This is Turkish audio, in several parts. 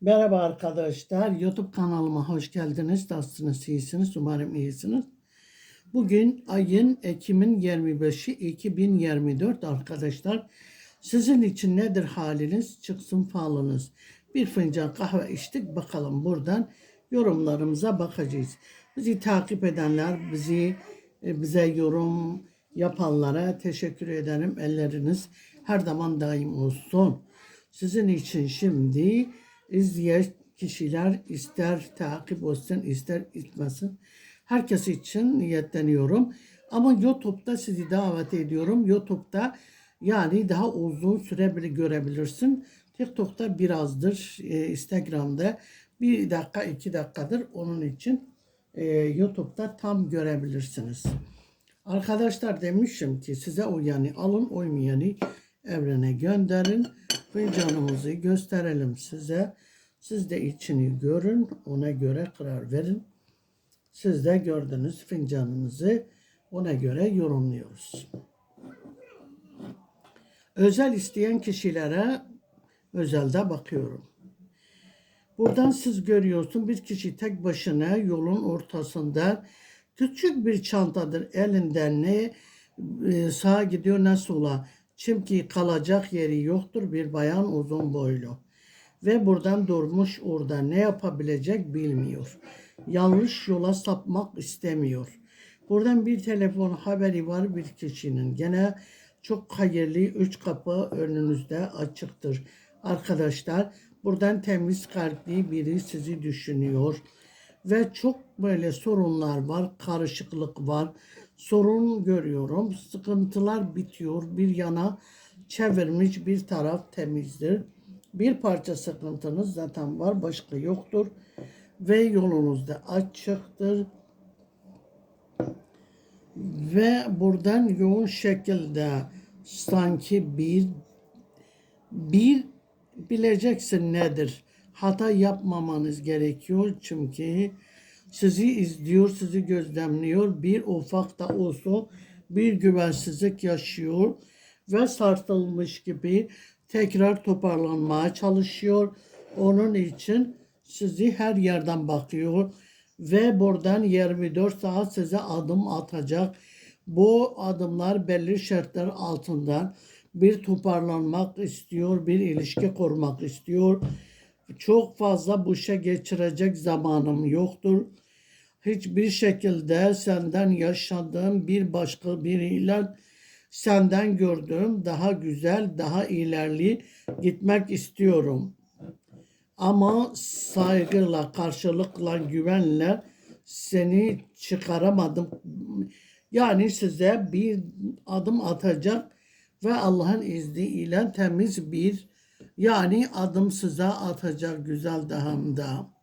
Merhaba arkadaşlar. YouTube kanalıma hoş geldiniz. Nasılsınız? İyisiniz. Umarım iyisiniz. Bugün ayın Ekim'in 25'i 2024 arkadaşlar. Sizin için nedir haliniz? Çıksın falınız. Bir fincan kahve içtik. Bakalım buradan yorumlarımıza bakacağız. Bizi takip edenler, bizi e, bize yorum yapanlara teşekkür ederim. Elleriniz her zaman daim olsun. Sizin için şimdi izleyen kişiler ister takip olsun ister etmesin. Herkes için niyetleniyorum. Ama YouTube'da sizi davet ediyorum. YouTube'da yani daha uzun süre bile görebilirsin. TikTok'ta birazdır. e, Instagram'da bir dakika iki dakikadır. Onun için e, YouTube'da tam görebilirsiniz. Arkadaşlar demişim ki size uyanı alın uymayanı evrene gönderin. Fincanımızı gösterelim size. Siz de içini görün. Ona göre karar verin. Siz de gördünüz fincanımızı. Ona göre yorumluyoruz. Özel isteyen kişilere özelde bakıyorum. Buradan siz görüyorsun bir kişi tek başına yolun ortasında küçük bir çantadır elinden ne e, sağa gidiyor ne sola. Çünkü kalacak yeri yoktur bir bayan uzun boylu. Ve buradan durmuş orada ne yapabilecek bilmiyor. Yanlış yola sapmak istemiyor. Buradan bir telefon haberi var bir kişinin. Gene çok hayırlı üç kapı önünüzde açıktır. Arkadaşlar buradan temiz kalpli biri sizi düşünüyor. Ve çok böyle sorunlar var, karışıklık var. Sorun görüyorum, sıkıntılar bitiyor. Bir yana çevirmiş bir taraf temizdir. Bir parça sıkıntınız zaten var, başka yoktur. Ve yolunuzda açıktır. Ve buradan yoğun şekilde sanki bir bir bileceksin nedir. Hata yapmamanız gerekiyor çünkü sizi izliyor, sizi gözlemliyor. Bir ufak da olsa bir güvensizlik yaşıyor ve sarsılmış gibi tekrar toparlanmaya çalışıyor. Onun için sizi her yerden bakıyor ve buradan 24 saat size adım atacak. Bu adımlar belli şartlar altında bir toparlanmak istiyor, bir ilişki kurmak istiyor. Çok fazla bu geçirecek zamanım yoktur. Hiçbir şekilde senden yaşadığım bir başka biriyle senden gördüğüm daha güzel, daha ilerli gitmek istiyorum. Ama saygıyla, karşılıkla, güvenle seni çıkaramadım. Yani size bir adım atacak ve Allah'ın izniyle temiz bir yani adım size atacak güzel dahamda.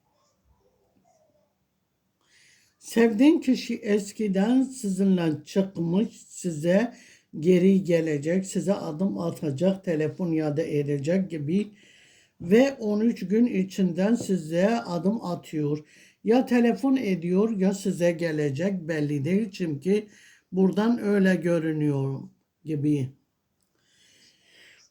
Sevdiğin kişi eskiden sizinle çıkmış, size geri gelecek, size adım atacak, telefon ya da edecek gibi ve 13 gün içinden size adım atıyor. Ya telefon ediyor ya size gelecek belli değil çünkü buradan öyle görünüyor gibi.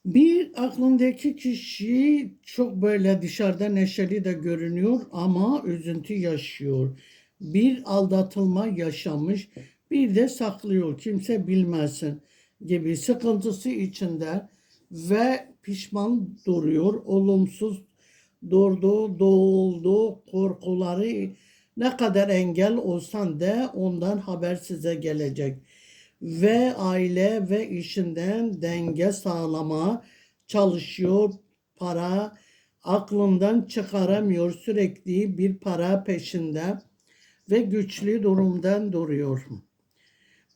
Bir aklındaki kişi çok böyle dışarıda neşeli de görünüyor ama üzüntü yaşıyor. Bir aldatılma yaşamış, bir de saklıyor kimse bilmesin gibi sıkıntısı içinde ve pişman duruyor, olumsuz durdu, doğuldu, korkuları ne kadar engel olsan da ondan haber size gelecek ve aile ve işinden denge sağlama çalışıyor. Para aklından çıkaramıyor. Sürekli bir para peşinde ve güçlü durumdan duruyor.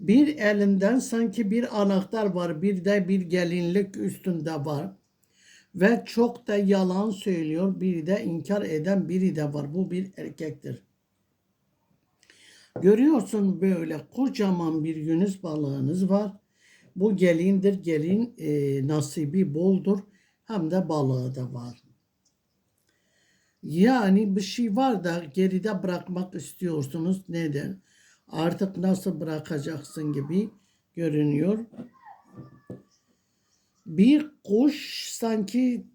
Bir elinden sanki bir anahtar var, bir de bir gelinlik üstünde var. Ve çok da yalan söylüyor, bir de inkar eden biri de var. Bu bir erkektir. Görüyorsun böyle kocaman bir yunus balığınız var. Bu gelindir. Gelin e, nasibi boldur. Hem de balığı da var. Yani bir şey var da geride bırakmak istiyorsunuz. Neden? Artık nasıl bırakacaksın gibi görünüyor. Bir kuş sanki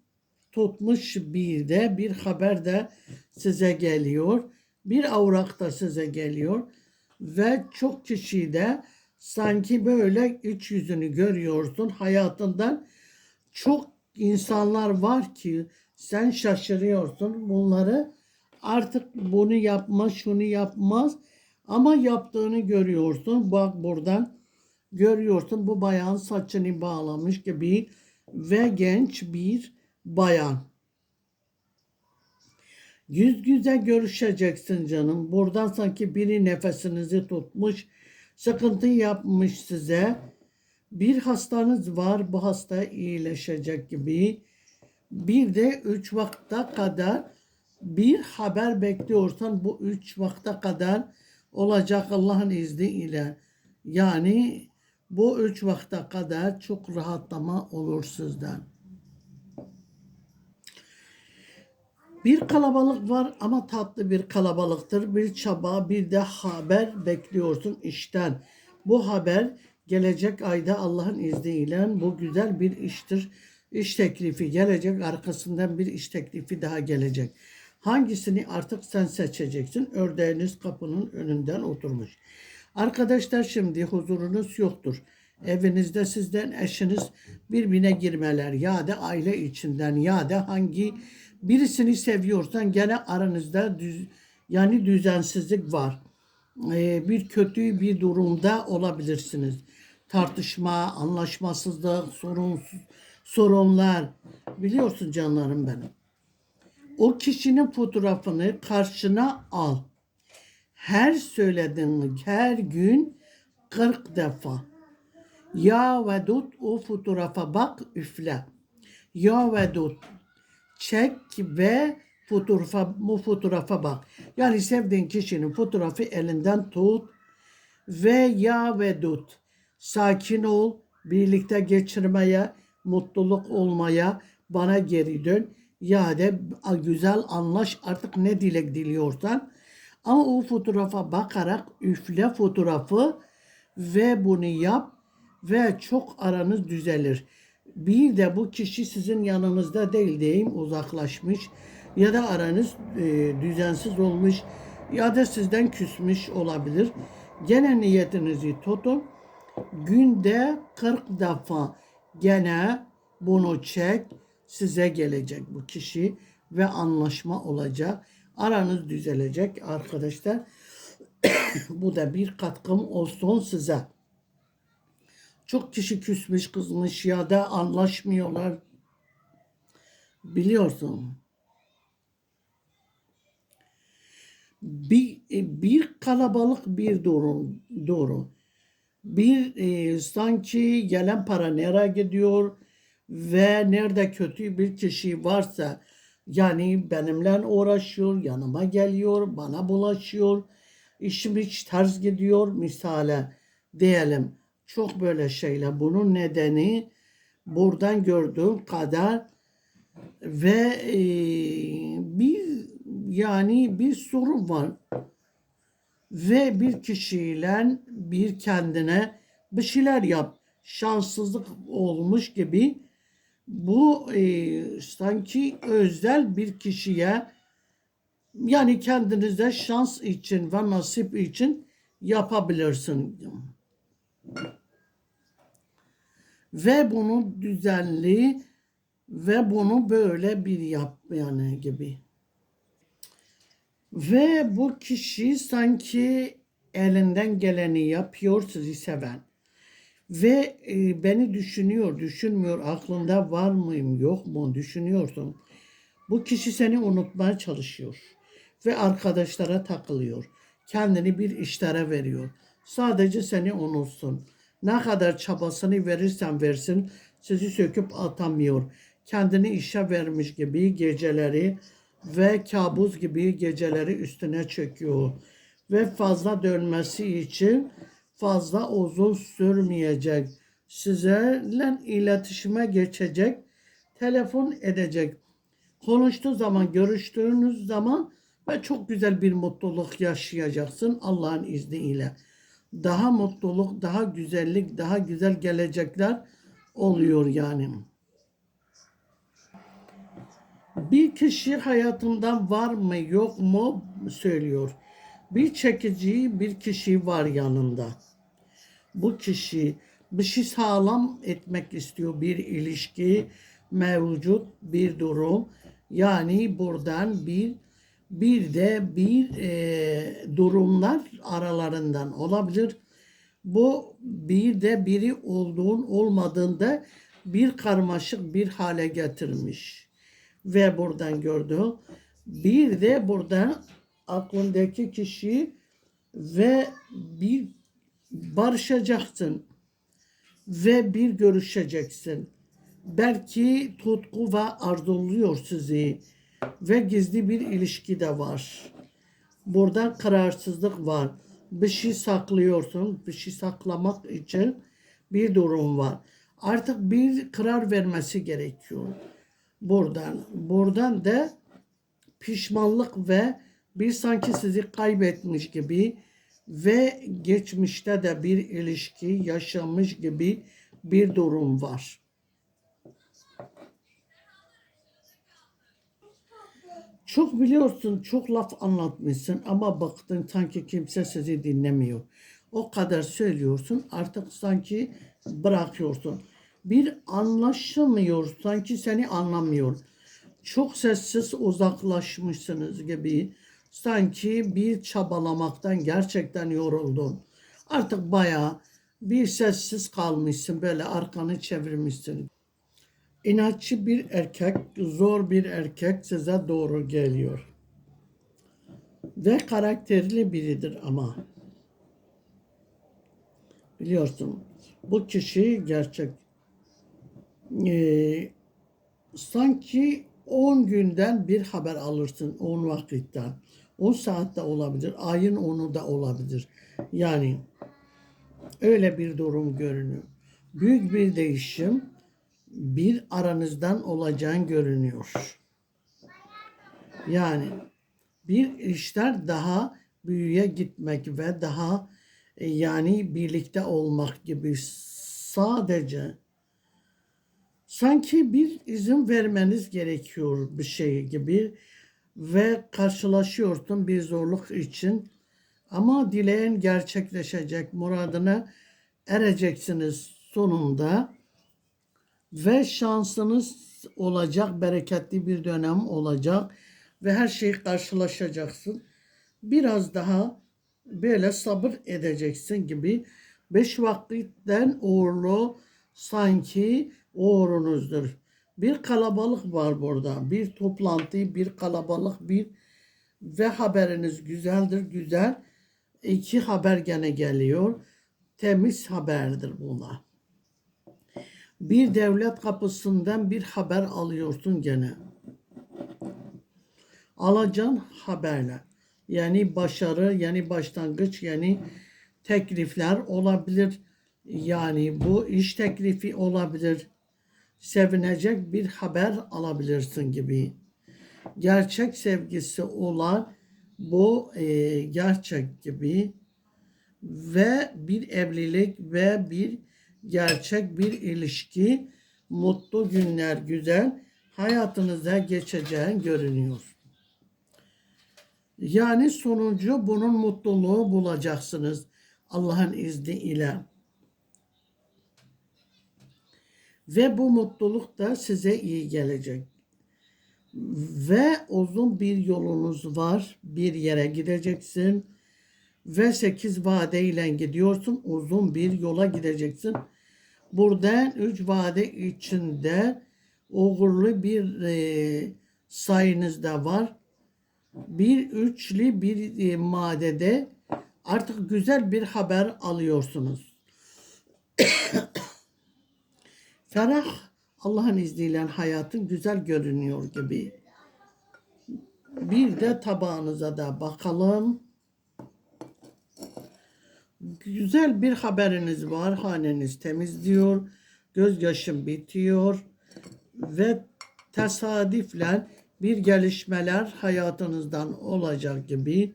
tutmuş bir de bir haber de size geliyor. Bir avrak da size geliyor. Ve çok kişi de sanki böyle iç yüzünü görüyorsun hayatından. Çok insanlar var ki sen şaşırıyorsun bunları artık bunu yapma şunu yapmaz ama yaptığını görüyorsun. Bak buradan görüyorsun bu bayan saçını bağlamış gibi ve genç bir bayan. Yüz yüze görüşeceksin canım. Buradan sanki biri nefesinizi tutmuş, sıkıntı yapmış size. Bir hastanız var, bu hasta iyileşecek gibi. Bir de üç vakte kadar bir haber bekliyorsan bu üç vakte kadar olacak Allah'ın izniyle. Yani bu üç vakte kadar çok rahatlama olur sizden. Bir kalabalık var ama tatlı bir kalabalıktır. Bir çaba, bir de haber bekliyorsun işten. Bu haber gelecek ayda Allah'ın izniyle bu güzel bir iştir. İş teklifi gelecek, arkasından bir iş teklifi daha gelecek. Hangisini artık sen seçeceksin. Ördeğiniz kapının önünden oturmuş. Arkadaşlar şimdi huzurunuz yoktur. Evinizde sizden eşiniz birbirine girmeler ya da aile içinden ya da hangi birisini seviyorsan gene aranızda düz, yani düzensizlik var. Ee, bir kötü bir durumda olabilirsiniz. Tartışma, anlaşmasızlık, sorunsuz, sorunlar. Biliyorsun canlarım benim. O kişinin fotoğrafını karşına al. Her söylediğin her gün 40 defa. Ya Vedud o fotoğrafa bak üfle. Ya Vedud çek ve fotoğrafa, bu fotoğrafa bak. Yani sevdiğin kişinin fotoğrafı elinden tut ve ya Vedud sakin ol, birlikte geçirmeye, mutluluk olmaya bana geri dön. Ya da güzel anlaş artık ne dilek diliyorsan. Ama o fotoğrafa bakarak üfle fotoğrafı ve bunu yap ve çok aranız düzelir. Bir de bu kişi sizin yanınızda değil diyeyim uzaklaşmış ya da aranız e, düzensiz olmuş ya da sizden küsmüş olabilir. Gene niyetinizi tutun. Günde 40 defa gene bunu çek size gelecek bu kişi ve anlaşma olacak. Aranız düzelecek arkadaşlar. bu da bir katkım olsun size. Çok kişi küsmüş kızmış ya da anlaşmıyorlar. Biliyorsun. Bir, bir kalabalık bir doğru. doğru. Bir e, sanki gelen para nereye gidiyor ve nerede kötü bir kişi varsa yani benimle uğraşıyor, yanıma geliyor, bana bulaşıyor, işim hiç ters gidiyor misale diyelim çok böyle şeyler. Bunun nedeni buradan gördüğüm kadar ve e, bir yani bir sorun var ve bir kişiyle bir kendine bir şeyler yap şanssızlık olmuş gibi bu e, sanki özel bir kişiye yani kendinize şans için ve nasip için yapabilirsin. Ve bunu düzenli ve bunu böyle bir yap yani gibi. Ve bu kişi sanki elinden geleni yapıyor sizi seven. Ve e, beni düşünüyor, düşünmüyor, aklında var mıyım, yok mu düşünüyorsun. Bu kişi seni unutmaya çalışıyor. Ve arkadaşlara takılıyor. Kendini bir işlere veriyor. Sadece seni unutsun. Ne kadar çabasını verirsen versin sizi söküp atamıyor. Kendini işe vermiş gibi geceleri ve kabus gibi geceleri üstüne çöküyor. Ve fazla dönmesi için fazla uzun sürmeyecek. Sizlerle iletişime geçecek, telefon edecek. Konuştuğu zaman, görüştüğünüz zaman ve çok güzel bir mutluluk yaşayacaksın Allah'ın izniyle daha mutluluk, daha güzellik, daha güzel gelecekler oluyor yani. Bir kişi hayatından var mı yok mu söylüyor. Bir çekici bir kişi var yanında. Bu kişi bir şey sağlam etmek istiyor. Bir ilişki mevcut bir durum. Yani buradan bir bir de bir e, durumlar aralarından olabilir. Bu bir de biri olduğun olmadığında bir karmaşık bir hale getirmiş. Ve buradan gördü. Bir de buradan aklındaki kişi ve bir barışacaksın ve bir görüşeceksin. Belki tutku ve arzuluyor sizi ve gizli bir ilişki de var. Burada kararsızlık var. Bir şey saklıyorsun, bir şey saklamak için bir durum var. Artık bir karar vermesi gerekiyor. Buradan, buradan da pişmanlık ve bir sanki sizi kaybetmiş gibi ve geçmişte de bir ilişki yaşamış gibi bir durum var. Çok biliyorsun, çok laf anlatmışsın ama baktın sanki kimse sizi dinlemiyor. O kadar söylüyorsun artık sanki bırakıyorsun. Bir anlaşılmıyor, sanki seni anlamıyor. Çok sessiz uzaklaşmışsınız gibi. Sanki bir çabalamaktan gerçekten yoruldun. Artık bayağı bir sessiz kalmışsın, böyle arkanı çevirmişsin. İnatçı bir erkek, zor bir erkek size doğru geliyor. Ve karakterli biridir ama. Biliyorsun bu kişi gerçek. Ee, sanki 10 günden bir haber alırsın 10 vakitten. 10 saatte olabilir, ayın 10'u da olabilir. Yani öyle bir durum görünüyor. Büyük bir değişim bir aranızdan olacağın görünüyor. Yani bir işler daha büyüye gitmek ve daha e, yani birlikte olmak gibi sadece sanki bir izin vermeniz gerekiyor bir şey gibi ve karşılaşıyorsun bir zorluk için ama dileğin gerçekleşecek muradına ereceksiniz sonunda ve şansınız olacak, bereketli bir dönem olacak ve her şeyi karşılaşacaksın. Biraz daha böyle sabır edeceksin gibi beş vakitten uğurlu sanki uğrunuzdur. Bir kalabalık var burada. Bir toplantı, bir kalabalık, bir ve haberiniz güzeldir, güzel. İki haber gene geliyor. Temiz haberdir bunlar bir devlet kapısından bir haber alıyorsun gene. Alacağın haberler. Yani başarı, yani başlangıç, yani teklifler olabilir. Yani bu iş teklifi olabilir. Sevinecek bir haber alabilirsin gibi. Gerçek sevgisi olan bu e, gerçek gibi ve bir evlilik ve bir gerçek bir ilişki, mutlu günler, güzel hayatınıza geçeceğin görünüyor. Yani sonucu bunun mutluluğu bulacaksınız Allah'ın izniyle. Ve bu mutluluk da size iyi gelecek. Ve uzun bir yolunuz var. Bir yere gideceksin. Ve sekiz vadeyle gidiyorsun. Uzun bir yola gideceksin. Buradan üç vade içinde uğurlu bir e, sayınız da var. Bir üçlü bir e, madede artık güzel bir haber alıyorsunuz. Ferah Allah'ın izniyle hayatın güzel görünüyor gibi. Bir de tabağınıza da bakalım. Güzel bir haberiniz var. Haneniz temizliyor. Gözyaşım bitiyor. Ve tesadüfle bir gelişmeler hayatınızdan olacak gibi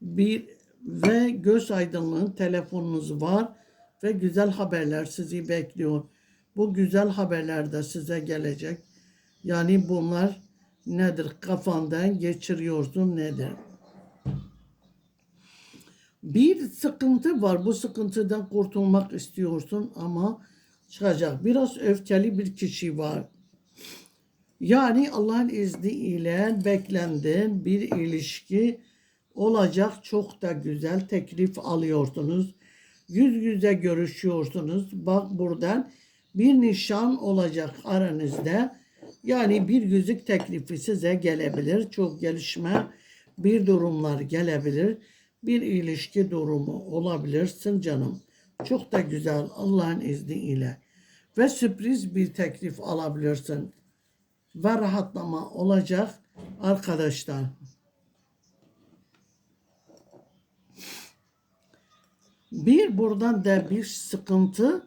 bir ve göz aydınlığın telefonunuz var ve güzel haberler sizi bekliyor. Bu güzel haberler de size gelecek. Yani bunlar nedir kafandan geçiriyorsun nedir? Bir sıkıntı var. Bu sıkıntıdan kurtulmak istiyorsun ama çıkacak. Biraz öfkeli bir kişi var. Yani Allah'ın izniyle beklenen bir ilişki olacak. Çok da güzel teklif alıyorsunuz. Yüz yüze görüşüyorsunuz. Bak buradan bir nişan olacak aranızda. Yani bir yüzük teklifi size gelebilir. Çok gelişme bir durumlar gelebilir. Bir ilişki durumu olabilirsin canım. Çok da güzel Allah'ın izniyle. Ve sürpriz bir teklif alabilirsin. Ve rahatlama olacak arkadaşlar. Bir buradan da bir sıkıntı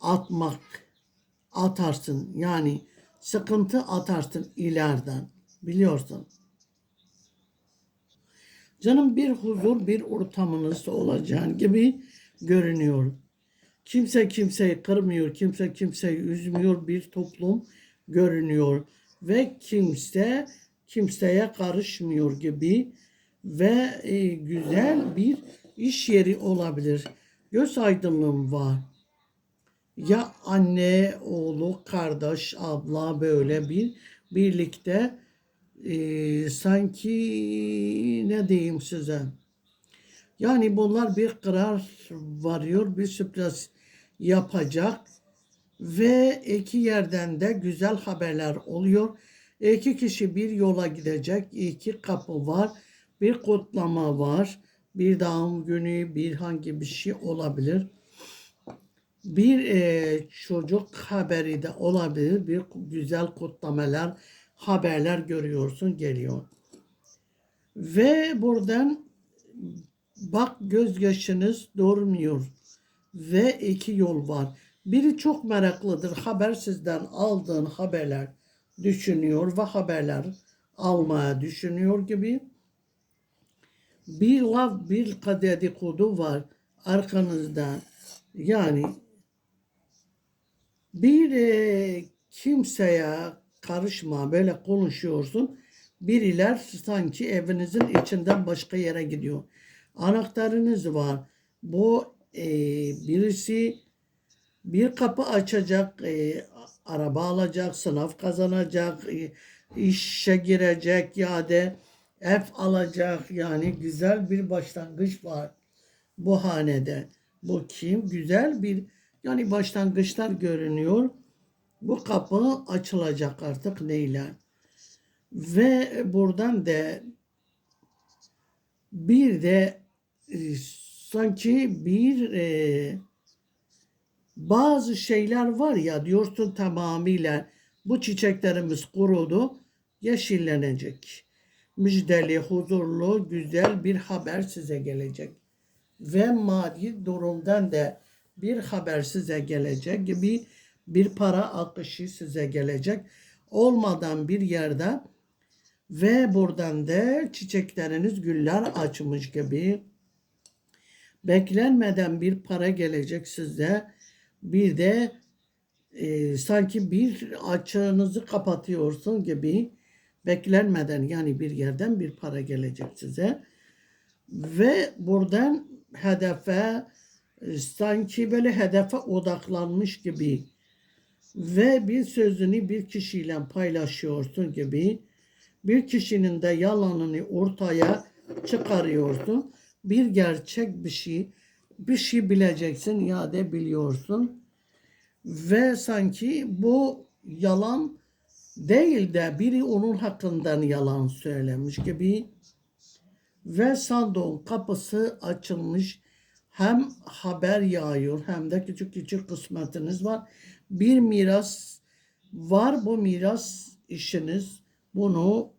atmak atarsın. Yani sıkıntı atarsın ileriden. Biliyorsun. Canım bir huzur, bir ortamınız olacağın gibi görünüyor. Kimse kimseyi kırmıyor, kimse kimseyi üzmüyor bir toplum görünüyor. Ve kimse kimseye karışmıyor gibi ve e, güzel bir iş yeri olabilir. Göz aydınlığım var. Ya anne, oğlu, kardeş, abla böyle bir birlikte e, sanki ne diyeyim size. Yani bunlar bir karar varıyor, bir sürpriz yapacak ve iki yerden de güzel haberler oluyor. İki kişi bir yola gidecek, iki kapı var, bir kutlama var, bir doğum günü, bir hangi bir şey olabilir. Bir e, çocuk haberi de olabilir, bir güzel kutlamalar, haberler görüyorsun geliyor. Ve buradan bak gözyaşınız durmuyor ve iki yol var. Biri çok meraklıdır. Haber sizden aldığın haberler düşünüyor ve haberler almaya düşünüyor gibi. Bir laf, bir dedikodu var arkanızda. Yani bir e, kimseye karışma böyle konuşuyorsun. Biriler sanki evinizin içinden başka yere gidiyor. Anahtarınız var. Bu e, birisi bir kapı açacak, e, araba alacak, sınav kazanacak, e, işe girecek ya da ev alacak. Yani güzel bir başlangıç var bu hanede. Bu kim? Güzel bir yani başlangıçlar görünüyor. Bu kapı açılacak artık neyle? Ve buradan da bir de e, sanki bir e, bazı şeyler var ya diyorsun tamamıyla bu çiçeklerimiz kurudu, yeşillenecek. Müjdeli, huzurlu, güzel bir haber size gelecek. Ve maddi durumdan da bir haber size gelecek gibi bir para akışı size gelecek. Olmadan bir yerde ve buradan da çiçekleriniz güller açmış gibi. Beklenmeden bir para gelecek size. Bir de e, sanki bir açığınızı kapatıyorsun gibi. Beklenmeden yani bir yerden bir para gelecek size. Ve buradan hedefe sanki böyle hedefe odaklanmış gibi ve bir sözünü bir kişiyle paylaşıyorsun gibi bir kişinin de yalanını ortaya çıkarıyorsun. Bir gerçek bir şey bir şey bileceksin ya da biliyorsun. Ve sanki bu yalan değil de biri onun hakkından yalan söylemiş gibi ve sandığın kapısı açılmış hem haber yağıyor hem de küçük küçük kısmetiniz var. Bir miras var bu miras işiniz bunu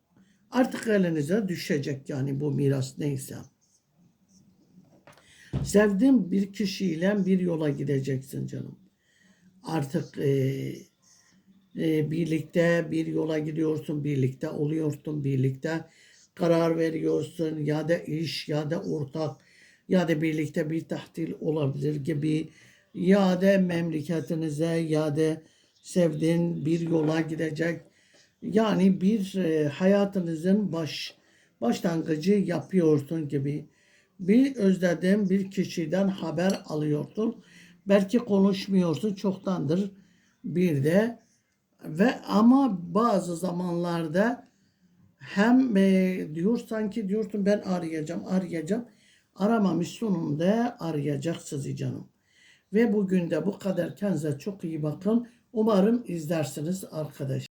artık elinize düşecek yani bu miras neyse. Sevdiğin bir kişiyle bir yola gideceksin canım. Artık e, e, birlikte bir yola gidiyorsun, birlikte oluyorsun, birlikte karar veriyorsun ya da iş ya da ortak ya da birlikte bir tahtil olabilir gibi ya da memleketinize ya da sevdiğin bir yola gidecek Yani bir e, hayatınızın baş başlangıcı yapıyorsun gibi. Bir özlediğin bir kişiden haber alıyorsun. Belki konuşmuyorsun çoktandır bir de ve ama bazı zamanlarda hem e, diyor sanki diyorsun ben arayacağım arayacağım aramamış sonunda arayacak sizi canım. Ve bugün de bu kadar kendinize çok iyi bakın. Umarım izlersiniz arkadaş.